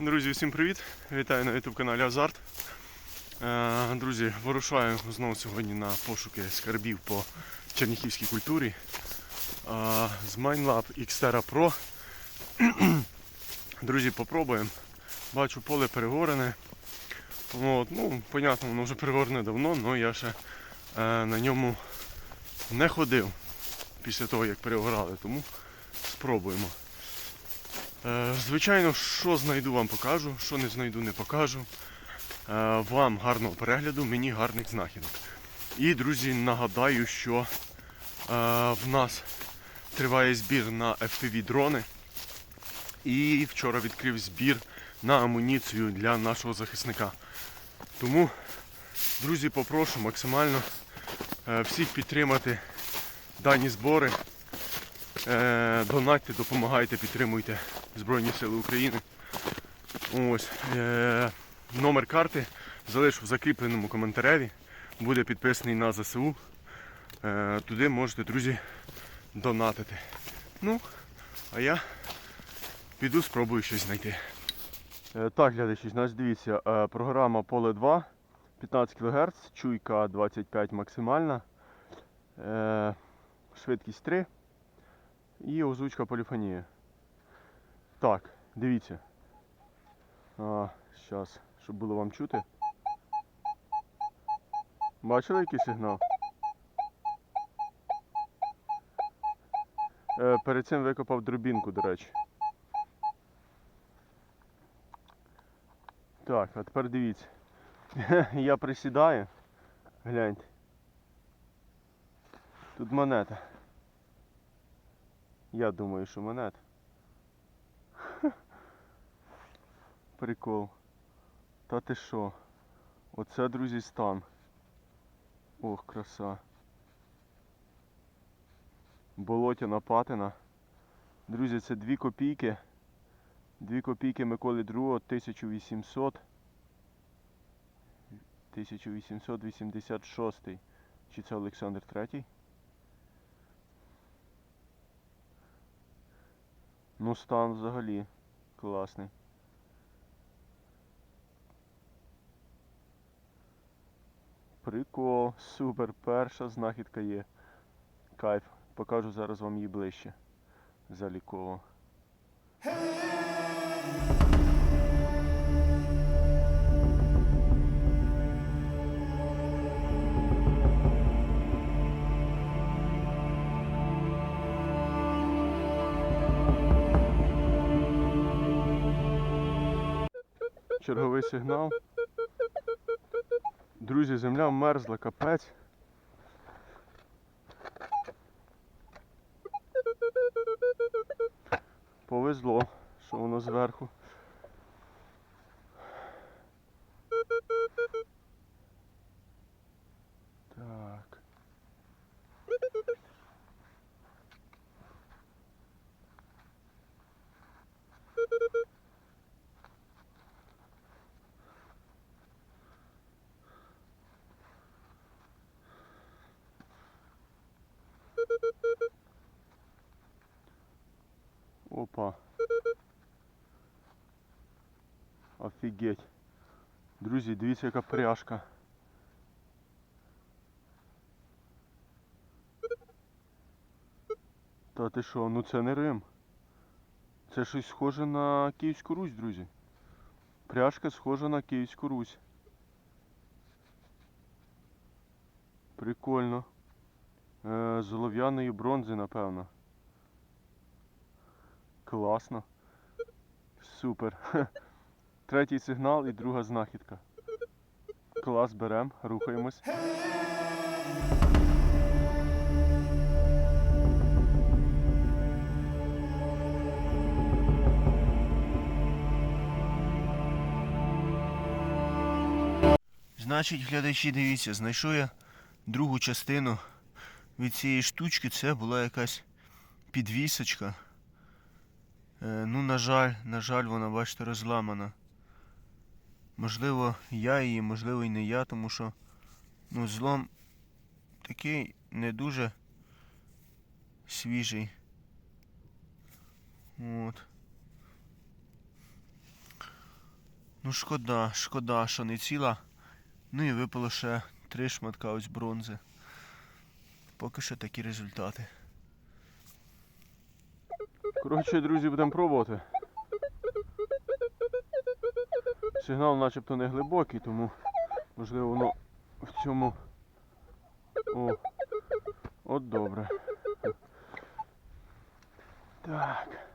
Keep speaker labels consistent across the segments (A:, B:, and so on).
A: Друзі, всім привіт! Вітаю на YouTube каналі Азарт. Е, Друзі, вирушаю знову сьогодні на пошуки скарбів по черніхівській культурі. Е, З MineLab Xterra Pro. Друзі, попробуємо. Бачу поле перегорене. От, ну, понятно, воно вже перегорене давно, але я ще е, на ньому не ходив після того, як перегорали, тому спробуємо. Е, Звичайно, що знайду, вам покажу, що не знайду, не покажу. Е, Вам гарного перегляду, мені гарних знахідок. І, друзі, нагадаю, що е, в нас триває збір на FPV дрони. І вчора відкрив збір на амуніцію для нашого захисника. Тому, друзі, попрошу максимально всіх підтримати дані збори. Донатьте, допомагайте, підтримуйте Збройні Сили України. Ось. Е, номер карти залишу в закріпленому коментареві. Буде підписаний на ЗСУ. Е, туди можете, друзі, донатити. Ну, а я піду спробую щось знайти. Е, так, глядачі, значить дивіться, е, програма Поле 2, 15 кГц, чуйка 25 максимальна, е, швидкість 3 і озвучка поліфонії. Так, дивіться. А, зараз, щоб було вам чути. Бачили який сигнал? Е, перед цим викопав дробінку, до речі. Так, а тепер дивіться. Я присідаю. Гляньте. Тут монета. Я думаю, що монета. Прикол. Та ти що? Оце, друзі, стан. Ох, краса. Болотяна патина. Друзі, це 2 копійки. 2 копійки Миколи II 1800. 1886. Чи це Олександр III? Ну стан взагалі класний. Прикол, супер, перша знахідка є. Кайф. Покажу зараз вам її ближче. Заліково. Черговий сигнал. Друзі, земля мерзла, капець. Повезло, що воно зверху. Офігеть. Друзі, дивіться, яка пряжка. Та ти що, ну це не Рим. Це щось схоже на Київську Русь, друзі. Пряжка схожа на Київську Русь. Прикольно. Е, з бронзи, напевно. Класно. Супер. Третій сигнал і друга знахідка. Клас, берем, рухаємось. Значить, глядачі, дивіться, знайшов я другу частину від цієї штучки. Це була якась підвісочка. Е, ну, на жаль, на жаль, вона, бачите, розламана. Можливо, я її, можливо, і не я, тому що ну, злом такий не дуже свіжий. От.
B: Ну шкода, шкода, що не ціла. Ну і випало ще три шматка ось бронзи. Поки що такі результати.
A: Коротше, друзі, будемо пробувати. Сигнал начебто не глибокий, тому можливо воно в цьому. О, от добре. Так.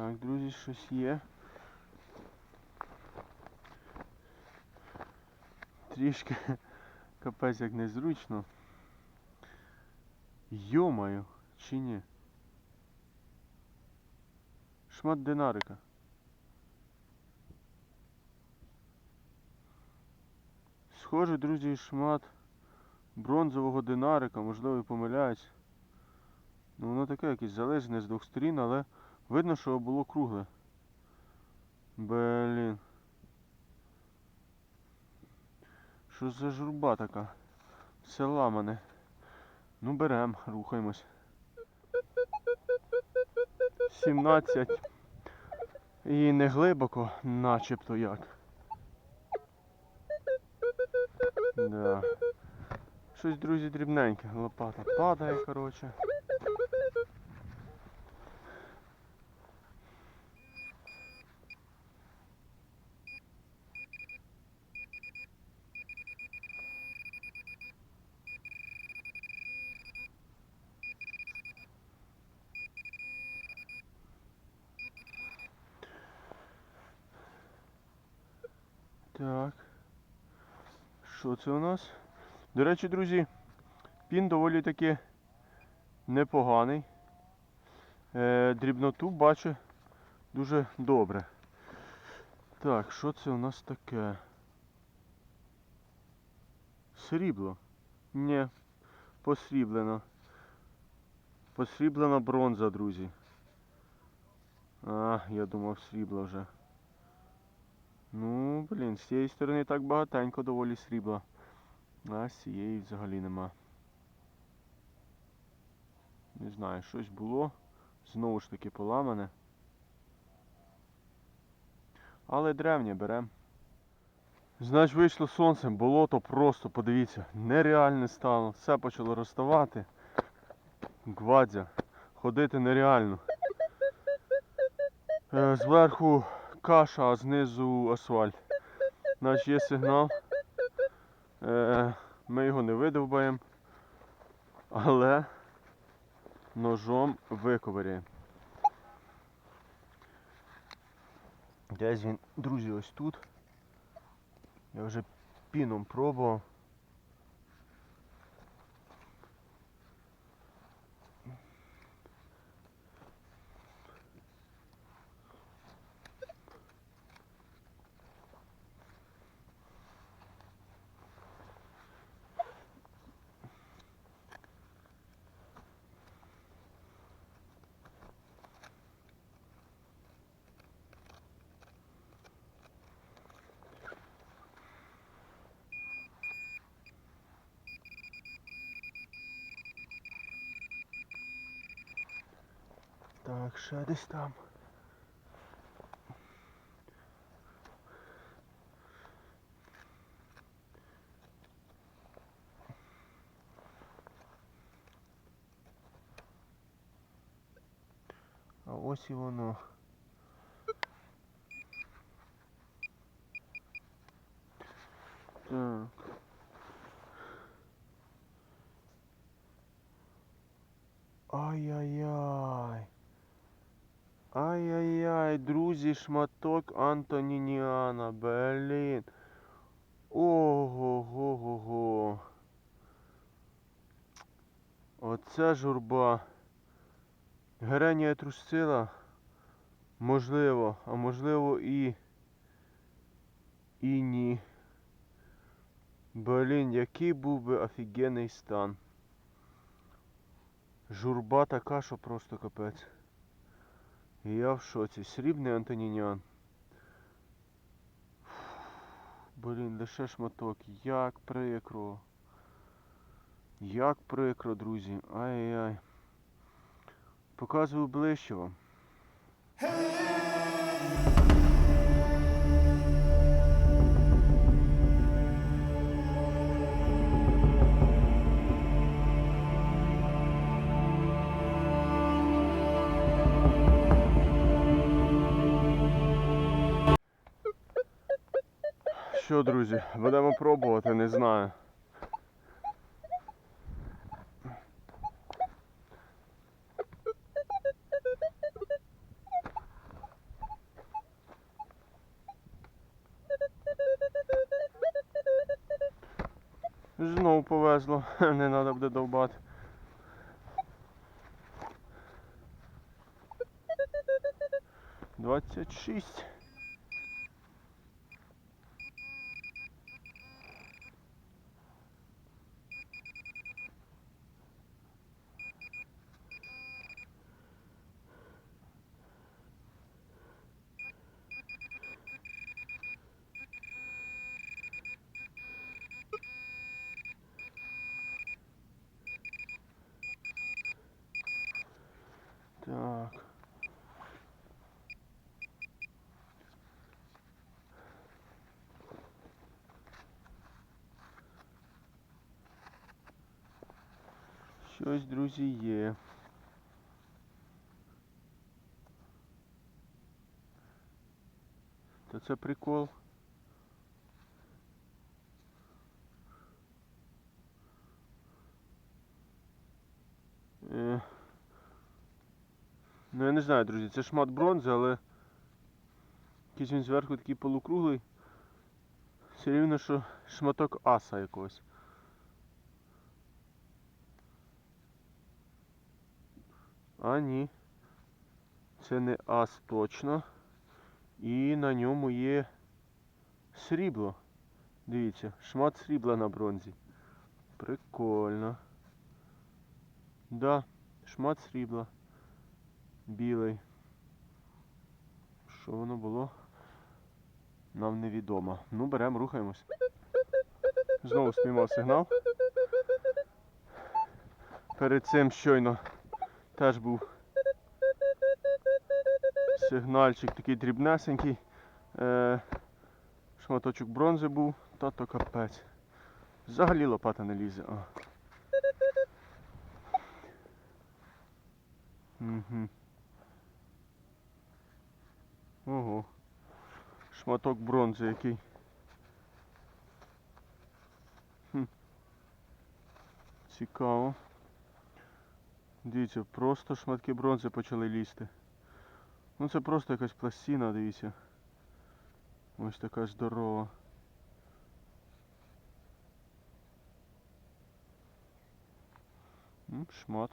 A: Так, друзі, щось є. Трішки капець як незручно. Йомаю, чи ні? Шмат динарика. Схоже, друзі, шмат бронзового динарика, можливо, і помиляюсь. Ну воно таке якесь залежне з двох сторін, але видно, що було кругле. Блін. Що за журба така? Все ламане. Ну берем, рухаємось. 17. І не глибоко, начебто як. Да. Щось, друзі, дрібненьке. Лопата падає, коротше. Так. Що це у нас? До речі, друзі, пін доволі таки непоганий. Е, дрібноту бачу дуже добре. Так, що це у нас таке? Срібло? Ні, посріблено. Посріблена бронза, друзі. А, я думав срібло вже. Ну, блін, з цієї сторони так багатенько доволі срібла. А з цієї взагалі нема. Не знаю, щось було. Знову ж таки поламане. Але древнє берем. Значить вийшло сонце, болото просто, подивіться, нереальне стало. Все почало розставати. Гвадзя. Ходити нереально. Е, Зверху каша, а знизу асфальт. Наш є сигнал. Е, Ми його не видовбаємо, але ножом виковиряємо. Десь він, друзі, ось тут. Я вже піном пробував. Так, ще десь там. А ось і воно. Так. Ай-яй-яй. Ай-яй-яй, друзі, шматок Антонініана, блін. Ого-го-го-го. Оце журба. Геренія трусцила. Можливо, а можливо і. І ні. Блін, який був би офігенний стан. Журба така, що просто капець. Я в шоці. Срібний Антонінян. Блін, лише шматок. Як прикро. Як прикро, друзі. Ай-яй. Показую ближче вам. Що, друзі, будемо пробувати, не знаю. Знову повезло, не треба буде довбати. Двадцять шість. Так. Щось, друзі, є. Та це прикол. Е, Ну я не знаю, друзі, це шмат бронзи, але якийсь він зверху такий полукруглий. Все рівно, що шматок аса якогось. А ні. Це не ас точно. І на ньому є срібло. Дивіться, шмат срібла на бронзі. Прикольно. Да, шмат срібла. Білий. Що воно було? Нам невідомо. Ну, беремо, рухаємось. Знову спіймав сигнал. Перед цим щойно теж був сигнальчик такий дрібнесенький. Е, шматочок бронзи був, та то капець. Взагалі лопата не лізе. Угу. Ого. Шматок бронзи який. Хм. Цікаво. Дивіться, просто шматки бронзи почали лізти. Ну це просто якась пластина, дивіться. Ось така здорова. Шмат.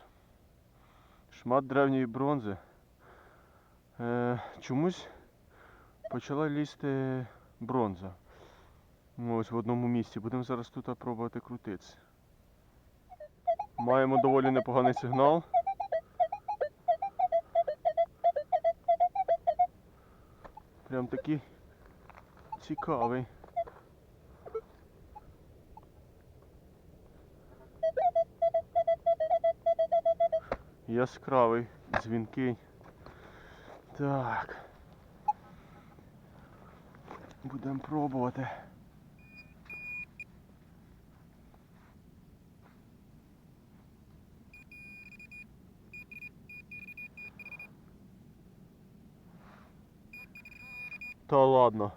A: Шмат древньої бронзи. Е, чомусь почала лізти бронза. Ось в одному місці. Будемо зараз тут пробувати крутитися. Маємо доволі непоганий сигнал. Прям такий цікавий. Яскравий, дзвінкий. Так. Будемо пробувати. Та ладно.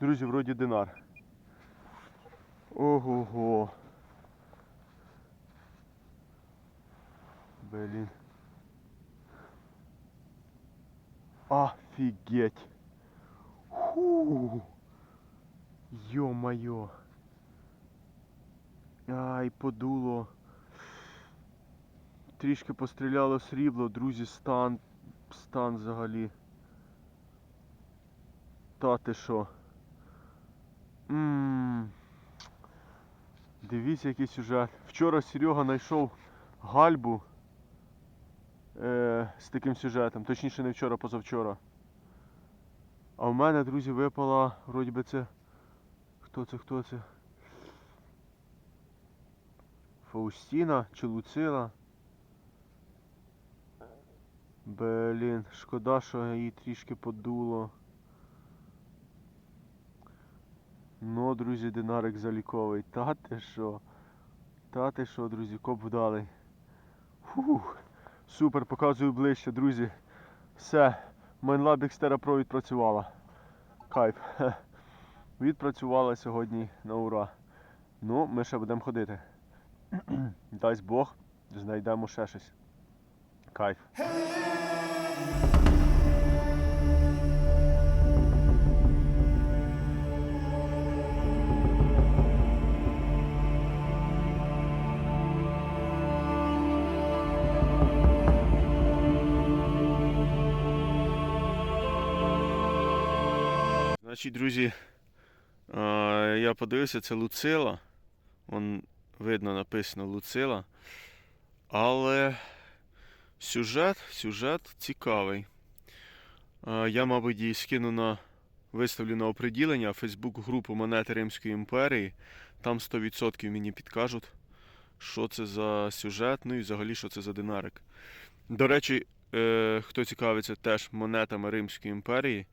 A: Друзі, вроді динар. Ого-го. Блін. Офігеть. Ху. Йо-моє. Ай, подуло. трішки постріляло срібло, друзі, стан, стан взагалі. Та ти що? Ммм. Дивіться, який сюжет. Вчора Серега знайшов гальбу е, з таким сюжетом. Точніше, не вчора, позавчора. А в мене, друзі, випала, вроді би це. Хто це, хто це? Фаустіна чи Луцила. Блін, шкода, що її трішки подуло. Ну, друзі, динарик заліковий. Та ти що? Та ти що, друзі, коп вдалий. Фух. Супер, показую ближче, друзі. Все. Майнлаб Xterra Pro відпрацювала. Кайф. Відпрацювала сьогодні на ура. Ну, ми ще будемо ходити. Дасть Бог, знайдемо ще щось. Кайф. Значить, друзі, я подивився, це Луцила. Вон видно написано Луцила. Але сюжет, сюжет цікавий. Я, мабуть, її скину на виставлю на оприділення Фейсбук-групу Монети Римської імперії. Там 100% мені підкажуть, що це за сюжет, ну і взагалі, що це за динарик. До речі, е, хто цікавиться теж монетами Римської імперії,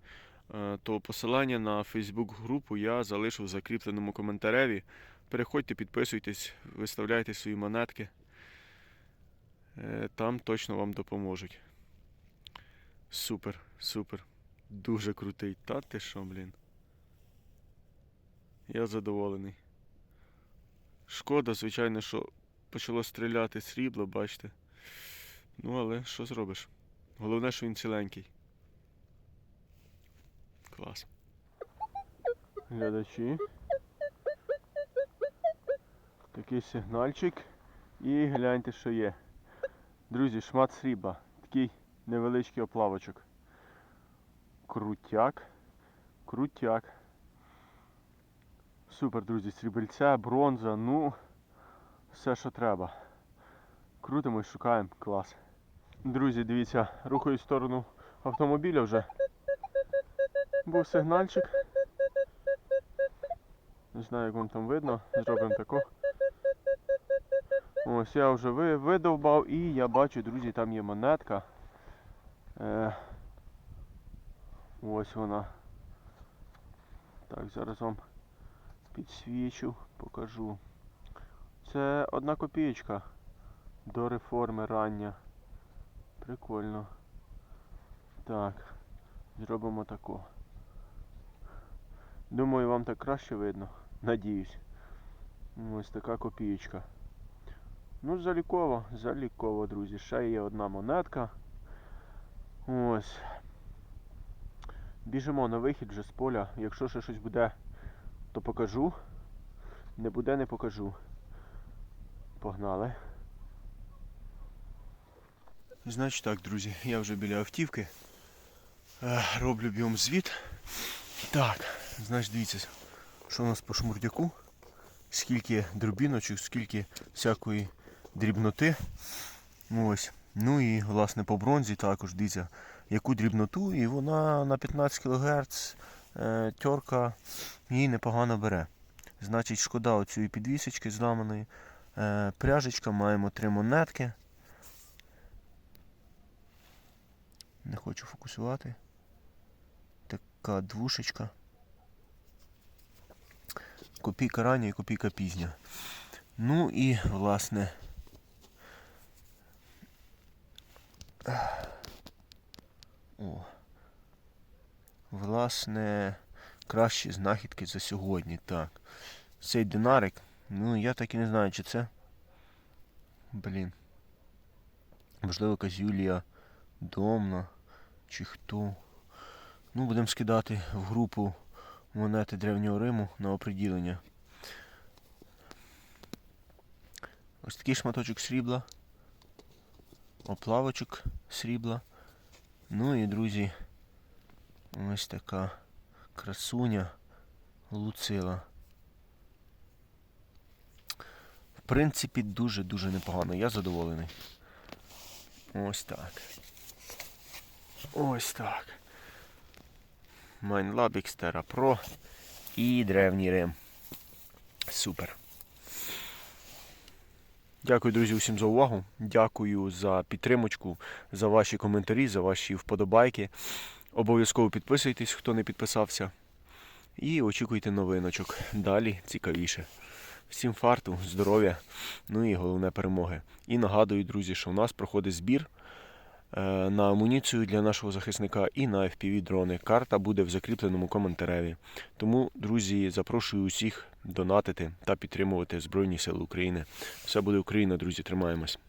A: то посилання на Фейсбук-групу я залишив в закріпленому коментареві. Переходьте, підписуйтесь, виставляйте свої монетки. Е, Там точно вам допоможуть. Супер, супер. Дуже крутий. Та ти що, блін. Я задоволений. Шкода, звичайно, що почало стріляти срібло, бачите. Ну, але що зробиш? Головне, що він ціленький. Клас. Глядачі. Такий сигнальчик. І гляньте, що є. Друзі, шмат срібла. Такий невеличкий оплавочок. Крутяк. Крутяк. Супер, друзі, срібельця, бронза, ну, все, що треба. Крутимо і шукаємо. Клас. Друзі, дивіться, рухаюсь в сторону автомобіля вже. Був сигнальчик. Не знаю, як вам там видно. Зробимо таку. Ось я вже видовбав і я бачу, друзі, там є монетка. Е, ось вона. Так, зараз вам підсвічу, покажу. Це одна копієчка до реформи рання. Прикольно. Так, зробимо таку. Думаю, вам так краще видно. Надіюсь. Ось така копієчка. Ну, заліково, заліково, друзі. Ще є одна монетка. Ось. Біжимо на вихід вже з поля. Якщо ще щось буде, то покажу. Не буде, не покажу. Погнали. Значить так, друзі, я вже біля автівки. Е, Роблю біом звіт. Так, значить дивіться, що у нас по шмурдяку. Скільки дробіночок, скільки всякої дрібноти. Ось. Ну і власне по бронзі також дивіться, яку дрібноту, і вона на 15 кГц е, тьорка її непогано бере. Значить, шкода оцієї підвісочки зламаної. Е, пряжечка, маємо три монетки. Не хочу фокусувати. Така двушечка. Копійка рання і копійка пізня. Ну і, власне. О. Власне, кращі знахідки за сьогодні. Так. Цей динарик. Ну, я так і не знаю, чи це. Блін. Можливо, якась Юлія Домна. Чи хто. Ну, будемо скидати в групу монети Древнього Риму на оприділення. Ось такий шматочок срібла.
B: оплавочок срібла. Ну і, друзі, ось така красуня луцила. В принципі, дуже-дуже непогано. Я задоволений. Ось так. Ось так. Майнлабік Стера Pro і древній Рим. Супер. Дякую, друзі, усім за увагу. Дякую за підтримочку, за ваші коментарі, за ваші вподобайки. Обов'язково підписуйтесь, хто не підписався. І очікуйте новиночок. Далі цікавіше. Всім фарту, здоров'я, ну і головне перемоги. І нагадую, друзі, що в нас проходить збір на амуніцію для нашого захисника і на FPV дрони. Карта буде в закріпленому коментареві. Тому, друзі, запрошую усіх донатити та підтримувати Збройні Сили України. Все буде Україна, друзі, тримаємось.